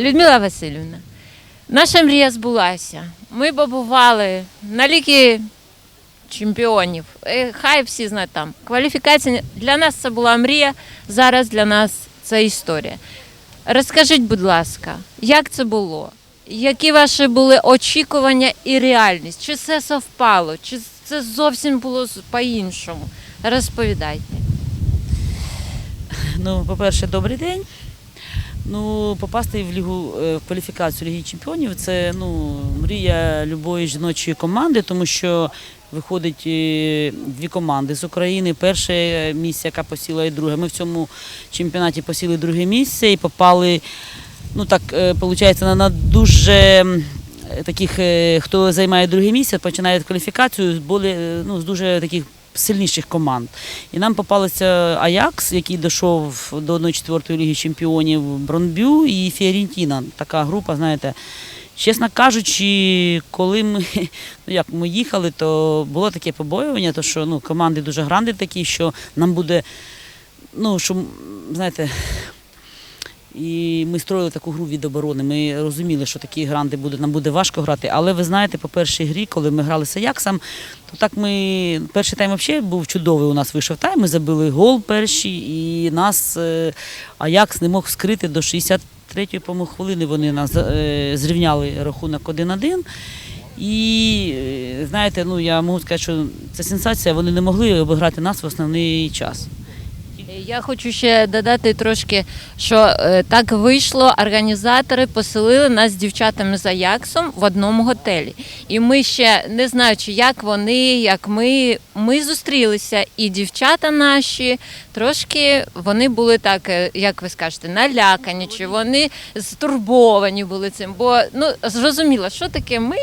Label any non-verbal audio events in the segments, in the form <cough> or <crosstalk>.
Людмила Васильівна, наша мрія збулася. Ми побували на ліки чемпіонів. Е, Хай всі знають там. Кваліфікація для нас це була мрія, зараз для нас це історія. Розкажіть, будь ласка, як це було? Які ваші були очікування і реальність? Чи це совпало? Чи це зовсім було по-іншому? Розповідайте. Ну, по-перше, добрий день. Ну, попасти в лігу е, в кваліфікацію Ліги Чемпіонів це ну, мрія любої жіночої команди, тому що виходить е, дві команди з України. Перше місце, яка посіла, і друге. Ми в цьому чемпіонаті посіли друге місце і попали, ну так, виходить, на, дуже таких, е, хто займає друге місце, починає кваліфікацію болі, е, ну, з дуже таких сильніших команд. І нам попалися Аякс, який дійшов до 1-4 ліги чемпіонів Бронбю і Фіорентіна. Така група, знаєте. Чесно кажучи, коли ми, <laughs> ну як, ми їхали, то було таке побоювання, то що ну, команди дуже гранди такі, що нам буде, ну, що, знаєте, і ми строїли таку гру від оборони. Ми розуміли, що такі гранди буде, нам буде важко грати. Але ви знаєте, по першій грі, коли ми грали з то так ми перший тайм взагалі був чудовий. У нас вийшов тайм. Ми забили гол перший, і нас е, Аякс не мог скрити до 63-ї по хвилини. Вони нас е, зрівняли рахунок 1-1. І е, знаєте, ну я можу сказати, що це сенсація. Вони не могли обіграти нас в основний час. Я хочу ще додати трошки, що е, так вийшло. Організатори поселили нас з дівчатами з Аяксом в одному готелі. І ми ще не знаючи, як вони, як ми, ми зустрілися, і дівчата наші трошки вони були так, е, як ви скажете, налякані, чи вони стурбовані були цим. Бо ну зрозуміло, що таке ми.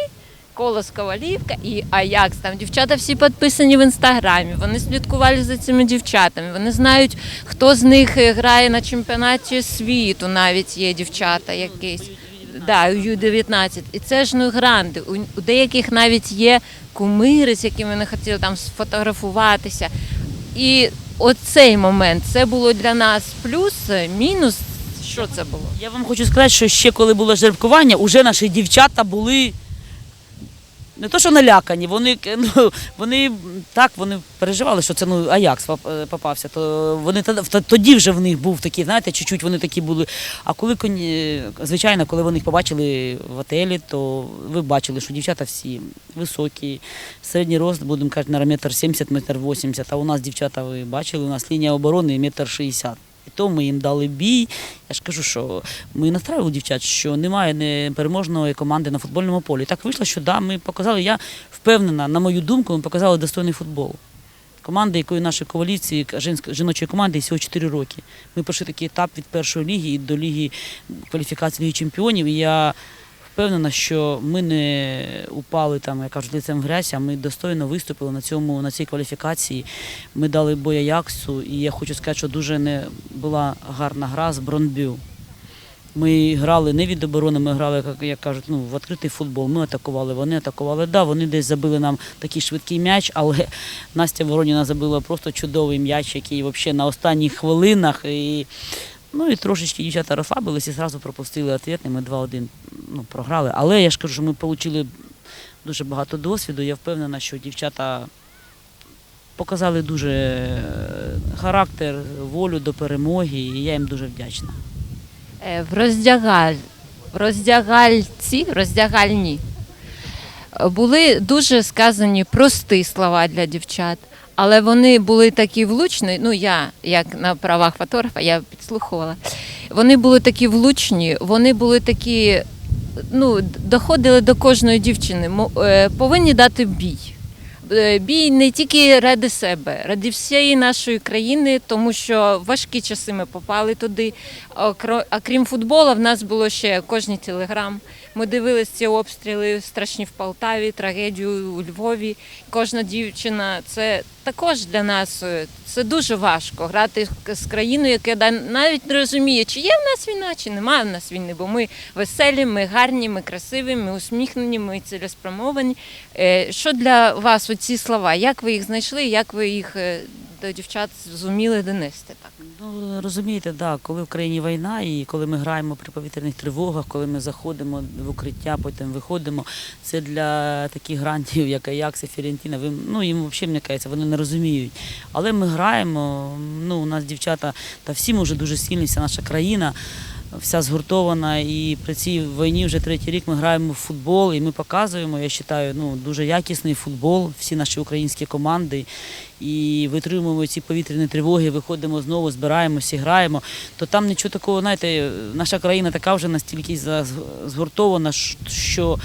Колос Ковалівка і Аякс. Там дівчата всі підписані в інстаграмі. Вони слідкували за цими дівчатами. Вони знають, хто з них е, грає на чемпіонаті світу. Навіть є дівчата якісь. Да, у Ю-19. І це ж ну гранди. У, у деяких навіть є кумири, з якими вони хотіли там сфотографуватися. І оцей момент це було для нас плюс, е, мінус. Що це було? Я вам хочу сказати, що ще коли було жеребкування, уже наші дівчата були не то, що налякані, вони, <laughs> ну, вони так вони переживали, що це ну, Аякс попався. То вони тоді- вже в них був такий, знаєте, чуть-чуть вони такі були. А коли звичайно, коли вони їх побачили в отелі, то ви бачили, що дівчата всі високі, середній рост, будемо казати, на метр 70, метр 80. А у нас дівчата, ви бачили, у нас лінія оборони метр 60. І то ми їм дали бій. Я ж кажу, що ми настраювали дівчат, що немає непереможної команди на футбольному полі. І так вийшло, що да, ми показали, я впевнена, на мою думку, ми показали достойний футбол. Команди, якої нашої коаліції, жіночої команди всього 4 роки. Ми пройшли такий етап від першої ліги до ліги кваліфікації Ліги чемпіонів. І я впевнена, що ми не упали там, як кажуть, лицем в грязь, а ми достойно виступили на цьому на цій кваліфікації. Ми дали бой Аяксу, і я хочу сказати, що дуже не була гарна гра з Бронбю. Ми грали не від оборони, ми грали, як, як кажуть, ну, в відкритий футбол. Ми атакували, вони атакували. Да, вони десь забили нам такий швидкий м'яч, але Настя Вороніна забила просто чудовий м'яч, який взагалі на останніх хвилинах. І, ну і трошечки дівчата розслабились і зразу пропустили відповідь, ми 2-1 ну, програли. Але я ж кажу, що ми отримали дуже багато досвіду. Я впевнена, що дівчата показали дуже е, характер, волю до перемоги, і я їм дуже вдячна. Е, В роздягаль, роздягальці, роздягальні е, були дуже сказані прості слова для дівчат, але вони були такі влучні. Ну, я, як на правах фотографа, я підслухувала. Вони були такі влучні, вони були такі, ну, доходили до кожної дівчини. Е, Повинні дати бій. Е, Бій не тільки ради себе, ради всієї нашої країни, тому що важкі часи ми попали туди. Окро- А крім футболу, в нас було ще кожний телеграм. Ми дивилися ці обстріли страшні в Полтаві, трагедію у Львові. Кожна дівчина це також для нас е, це дуже важко грати з країною, яка навіть не розуміє, чи є в нас війна, чи немає в нас війни. Бо ми веселі, ми гарні, ми красиві, ми усміхнені, ми цілеспрямовані. Е, Що для вас оці слова? Як ви їх знайшли? Як ви їх е, до дівчат зуміли донести? Так Ну, розумієте, да, коли в країні війна, і коли ми граємо при повітряних тривогах, коли ми заходимо в укриття, потім виходимо, це для таких грантів, як Аякс і Фірентіна, ви, ну, їм взагалі, мені кажеться, вони не розуміють. Але ми граємо, ну, у нас дівчата, та всі уже дуже сильні, вся наша країна. Вся згуртована, і при цій війні вже третій рік ми граємо в футбол, і ми показуємо, я вважаю, ну, дуже якісний футбол, всі наші українські команди і витримуємо ці повітряні тривоги, виходимо знову, збираємося, граємо, то там нічого такого, знаєте, наша країна така вже настільки згуртована, що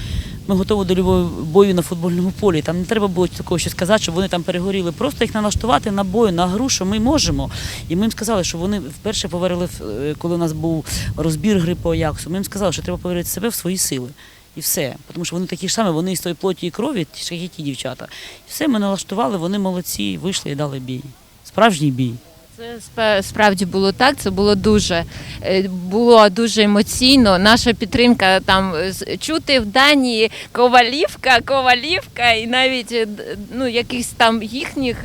ми готові до любого бою на футбольному полі. Там не треба було такого щось сказати, щоб вони там перегоріли. Просто їх налаштувати на бой, на гру, що ми можемо. І ми їм сказали, що вони вперше повірили, в- е, коли у нас був розбір гри по Аяксу, ми їм сказали, що треба повірити в себе в свої сили. І все. Тому що вони такі ж самі, вони з тої плоті і крові, як і ті дівчата. І все, ми налаштували, вони молодці, вийшли і дали бій. Справжній бій. Це справді було так. Це було дуже е, було дуже емоційно. Наша підтримка там е, чути в Данії Ковалівка, Ковалівка, і навіть е, ну якихось там їхніх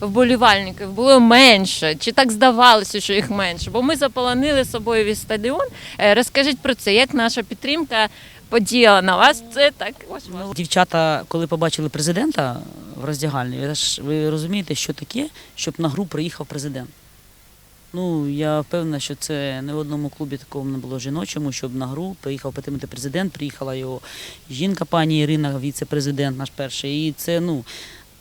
вболівальників було менше. Чи так здавалося, що їх менше? Бо ми заполонили собою весь стадіон. Розкажіть про це, як наша підтримка подіяла на вас? Це так ось Ну, Дівчата, коли побачили президента в роздягальні, ви ви розумієте, що таке, щоб на гру приїхав президент. Ну, я впевнена, що це не в одному клубі такому не було жіночому, щоб на гру приїхав підтримати президент, приїхала його жінка, пані Ірина, віце-президент наш перший. І це, ну,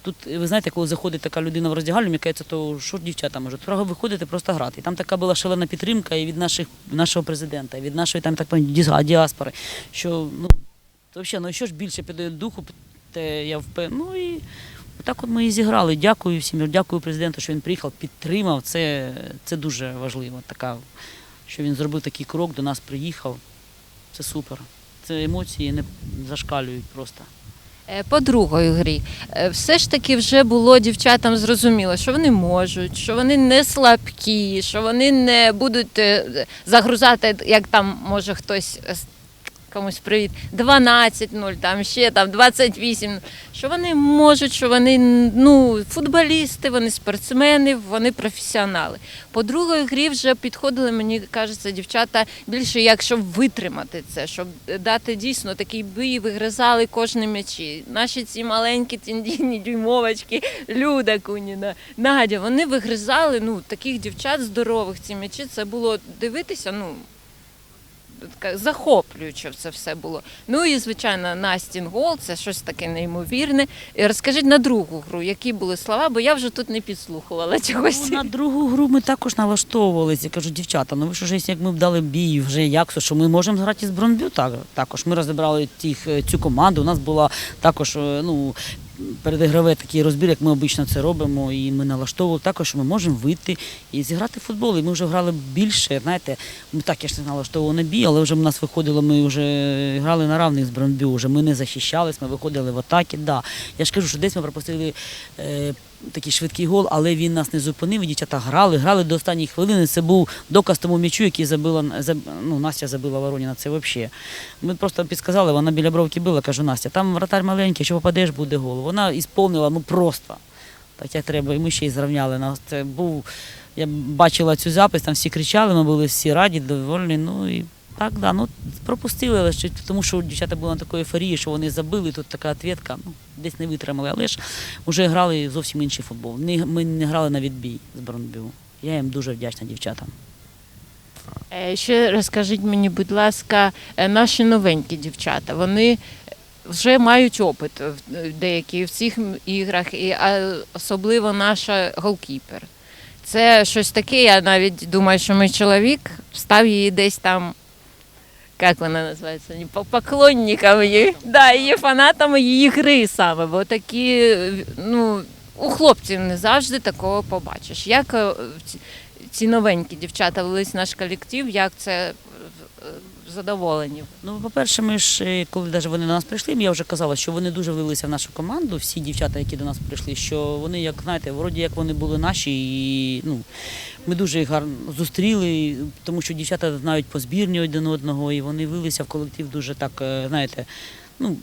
тут, ви знаєте, коли заходить така людина в роздягальню, мені кажеться, то що ж дівчата можуть? Треба виходити просто грати. І там така була шалена підтримка і від наших, нашого президента, і від нашої там так діаспори, що ну, взагалі, ну що ж більше піде духу, те я впевнений. Ну і так от ми і зіграли. Дякую всім, дякую президенту, що він приїхав, підтримав. Це, це дуже важливо. Така, що він зробив такий крок, до нас приїхав. Це супер. Це емоції не зашкалюють просто. Е, По другої грі, Е, все ж таки вже було дівчатам зрозуміло, що вони можуть, що вони не слабкі, що вони не будуть е, загрузати, як там може хтось комусь привіт, 12-0, там ще там 28, що вони можуть, що вони ну, футболісти, вони спортсмени, вони професіонали. По другої грі вже підходили, мені кажеться, дівчата більше як щоб витримати це, щоб дати дійсно такий бій, вигризали кожні м'ячі. Наші ці маленькі тендійні дюймовочки, Люда Куніна, Надя, вони вигризали ну, таких дівчат здорових ці м'ячі. Це було дивитися, ну. Захоплююче це все було. Ну і звичайно, Настін гол, це щось таке неймовірне. І розкажіть на другу гру, які були слова, бо я вже тут не підслухувала чогось. Ну, на другу гру ми також налаштовувалися. Я кажу, дівчата, ну ви що ж, як ми б дали бій вже яксу, що ми можемо грати з Бронбю, так, також. Ми розібрали тих, е, цю команду. У нас була також е, ну, передігровий такий розбір, як ми обично це робимо. І ми налаштовували також, що ми можемо вийти і зіграти в футбол. І ми вже грали більше. Знаєте, ми так я ж не налаштовували на бій, але вже в нас виходило, ми вже грали на равних з Бронбю. Вже ми не захищались, ми виходили в атаки. Да. Я ж кажу, що десь ми пропустили. Е, такий швидкий гол, але він нас не зупинив. і Дівчата грали, грали до останньої хвилини. Це був доказ тому м'ячу, який забила ну, Настя забила Вороніна. Це взагалі. Ми просто підсказали, вона біля бровки била, кажу, Настя, там вратар маленький, якщо попадеш, буде гол. Вона ісповнила ну просто. Так як треба, і ми ще й зрівняли. Це був, я бачила цю запис, там всі кричали, ми були всі раді, довольні. Ну і так, да, ну пропустили, але тому що дівчата були на такій ейфорії, що вони забили, тут така відповідка, ну, десь не витримали, але ж вже грали зовсім інший футбол. Ми не грали на відбій з Бронбю. Я їм дуже вдячна дівчатам. Е, Ще розкажіть мені, будь ласка, е, наші новенькі дівчата, вони вже мають опит в- е, деякі в цих іграх, і особливо наша голкіпер. Це щось таке, я навіть думаю, що мій чоловік став її десь там. Як вона називається? поклонникам її, да, її фанатами її гри саме, бо такі, ну, у хлопців не завжди такого побачиш. Як е, ці новенькі дівчата велись наш колектив, як це е, задоволені? Ну, по-перше, ми ж, е, коли навіть вони до нас прийшли, я вже казала, що вони дуже влилися в нашу команду, всі дівчата, які до нас прийшли, що вони, як знаєте, вроді як вони були наші, і ну, ми дуже їх гарно зустріли, тому що дівчата знають по збірні один одного, і вони влилися в колектив дуже так, е, знаєте, ну,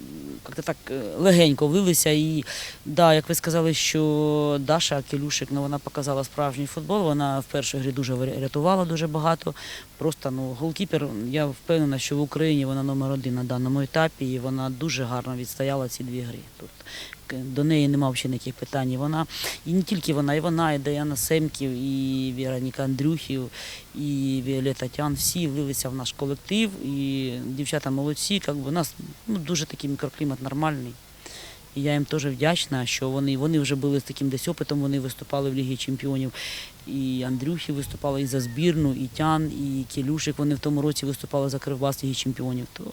як-то так е, легенько влилися. І да, як ви сказали, що Даша Келюшик, ну, вона показала справжній футбол, вона в першій грі дуже врятувала дуже багато. Просто ну, голкіпер, я впевнена, що в Україні вона номер один на даному етапі, і вона дуже гарно відстояла ці дві гри. Тут до неї немає взагалі ніяких питань. І вона, і не тільки вона, і вона, і Даяна Семків, і Вероніка Андрюхів, і Віолета Тян, всі влилися в наш колектив, і дівчата молодці, як би, у нас ну, дуже такий мікроклімат нормальний. І я їм теж вдячна, що вони, вони вже були з таким десь опитом, вони виступали в Лігі Чемпіонів. І Андрюхи виступали і за збірну, і Тян, і Келюшик. Вони в тому році виступали за Кривбас Ліги Чемпіонів. То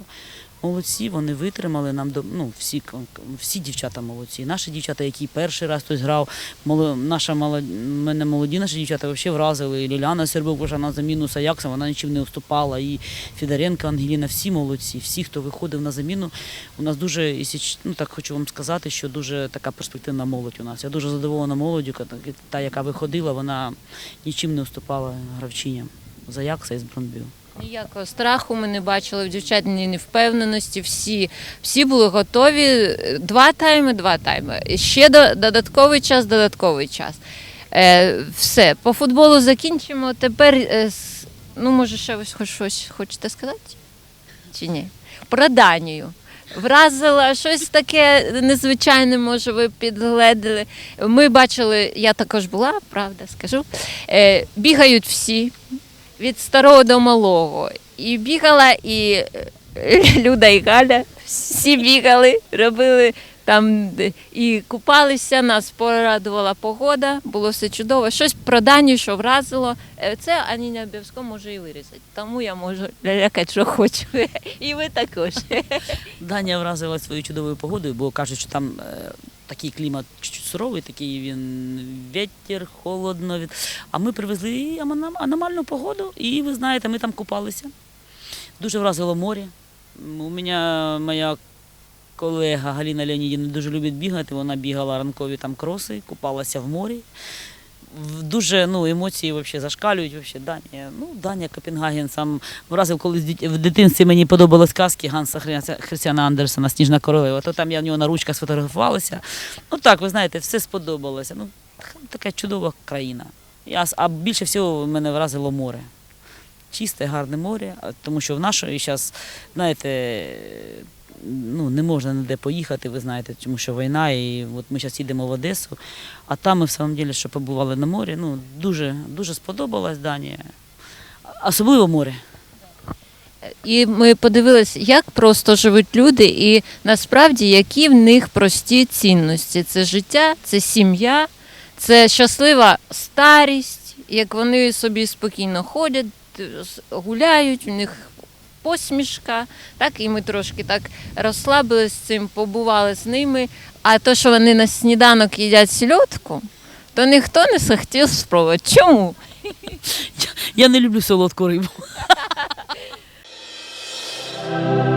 молодці, вони витримали нам до ну, всі, всі дівчата молодці. Наші дівчата, які перший раз хтось грав, моло, наша молод, мене молоді наші дівчата взагалі вразили. І Ліляна Сербук вийшла на заміну з Аяксом, вона нічим не вступала. І Федоренко, Ангеліна, всі молодці, всі, хто виходив на заміну. У нас дуже, ну так хочу вам сказати, що дуже така перспективна молодь у нас. Я дуже задоволена молоддю, та, яка виходила, вона нічим не вступала гравчиням з Аякса і з Бронбю. Ніякого страху ми не бачили в дівчат ні невпевненості. Всі, всі були готові. Два тайми, два тайми. Ще додатковий час, додатковий час. Е, все, по футболу закінчимо. Тепер, е, ну може, ще ви щось хочете сказати? Чи ні? Про Данію. Вразила щось таке незвичайне, може, ви підгледили. Ми бачили, я також була, правда скажу. Е, бігають всі від старого до малого. І бігала, і е, Люда і Галя всі бігали, робили там і купалися, нас порадувала погода, було все чудово. Щось про Данію, що вразило. Е, Це Ані не обов'язково може і вирізати. Тому я можу лялякати, що хочу. І ви також. <laughs> Данія вразила своєю чудовою погодою, бо кажуть, що там е, такий клімат чуть-чуть суровий, такий він вітер, холодно. А ми привезли аномальну погоду, і ви знаєте, ми там купалися. Дуже вразило море. У мене моя колега Галіна Леонідівна дуже любить бігати. Вона бігала ранкові там кроси, купалася в морі. Дуже ну, емоції вообще зашкалюють. Вообще. Данія. Ну, Данія Копенгаген сам вразив, коли в дитинстві мені подобались казки Ганса Христіана Андерсена Сніжна королева. То там я в нього на ручках сфотографувалася. Ну так, ви знаєте, все сподобалося. Ну, така чудова країна. Я, а більше всього мене вразило море. Чисте, гарне море, тому що в нашої зараз, знаєте, ну, не можна ніде поїхати, ви знаєте, тому що війна, і от ми зараз їдемо в Одесу, а там ми в самом деле, що побували на морі, ну, дуже, дуже сподобалась Данія. Особливо море. І ми подивилися, як просто живуть люди, і насправді які в них прості цінності. Це життя, це сім'я, це щаслива старість, як вони собі спокійно ходять, гуляють, в них посмішка. Так і ми трошки так розслабились з цим, побували з ними. А то, що вони на сніданок їдять сільотку, то ніхто не захотів спробувати. Чому? Я не люблю солодку рибу. <laughs>